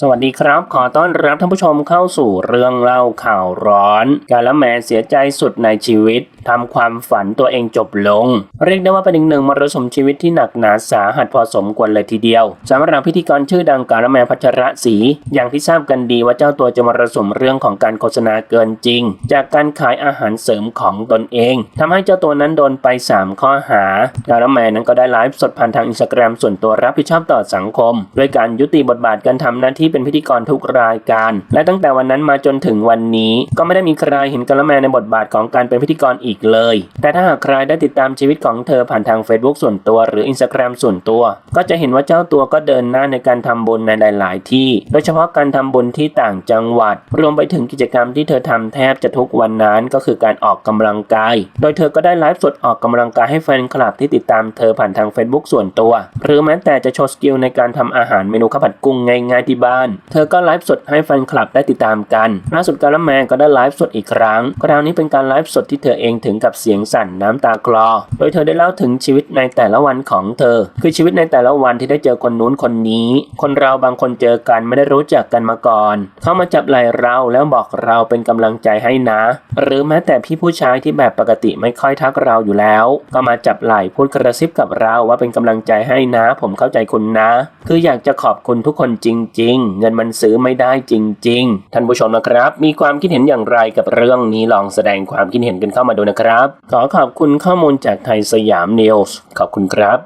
สวัสดีครับ ขอต้อนรับท่านผู้ชมเข้าสู่เรื่องเล่าข่าวร้อน การละแมเสียใจสุดในชีวิตทำความฝันตัวเองจบลง เรียกได้ว่าเป็นอีกหนึ่งมรสุมชีวิตที่หนักหนาสาหัสพอสมควรเลยทีเดียวสำหรับพิธีกรชื่อดังการละแมพัชระศรีอย่างที่ทราบกันดีว่าเจ้าตัวจะมรสุมเรื่องของการโฆษณาเกินจริง จากการขายอาหารเสริมของตนเองทำให้เจ้าตัวนั้นโดนไป 3 ข้อหาการละแมนั้นก็ได้ไลฟ์สดผ่านทางอินสตาแกรมส่วนตัวรับผิดชอบต่อสังคม ด้วยการยุติบทบาทการทำหน้าที่เป็นพิธีกรทุกรายการ และตั้งแต่วันนั้นมาจนถึงวันนี้ ก็ไม่ได้มีใครเห็นการละแมในบทบาทของการเป็นพิธีกรอีกเลย แต่ถ้าหากใครได้ติดตามชีวิตของเธอผ่านทาง Facebook ส่วนตัว หรือ Instagram ส่วนตัว ก็จะเห็นว่าเจ้าตัวก็เดินหน้าในการทำบุญในหลาย ๆ ที่ โดยเฉพาะการทำบุญที่ต่างจังหวัด รวมไปถึงกิจกรรมที่เธอทำแทบจะทุกวันนั้นก็คือการออกกำลังกาย โดยเธอก็ได้ไลฟ์สดออกกำลังกายให้แฟนคลับที่ติดตามเธอผ่านทาง Facebook ส่วนตัว หรือแม้แต่จะโชว์สกิลในการทำอาหารเมนูข้าวผัดกุ้งง่ายๆที่บ้าน เธอก็ไลฟ์สดให้แฟนคลับได้ติดตามกันล่าสุดการละแมก็ได้ไลฟ์สดอีกครั้งคราวนี้เป็นการไลฟ์สดที่เธอเองถึงกับเสียงสั่นน้ำตาคลอ โดยเธอได้เล่าถึงชีวิตในแต่ละวันของเธอ คือชีวิตในแต่ละวันที่ได้เจอคนนู้นคนนี้ คนเราบางคนเจอกันไม่ได้รู้จักกันมาก่อน เข้ามาจับไหล่เราแล้วบอกเราเป็นกำลังใจให้นะ หรือแม้แต่พี่ผู้ชายที่แบบปกติไม่ค่อยทักเราอยู่แล้ว ก็มาจับไหล่พูดกระซิบกับเราว่าเป็นกำลังใจให้นะ ผมเข้าใจคุณนะ คืออยากจะขอบคุณทุกคนจริง ๆ เงินมันซื้อไม่ได้จริง ๆ ท่านผู้ชมนะครับ มีความคิดเห็นอย่างไรกับเรื่องนี้ลองแสดงความคิดเห็นกันเข้ามาดูนะนะครับ ขอขอบคุณข้อมูลจากไทยสยามนิวส์ขอบคุณครับ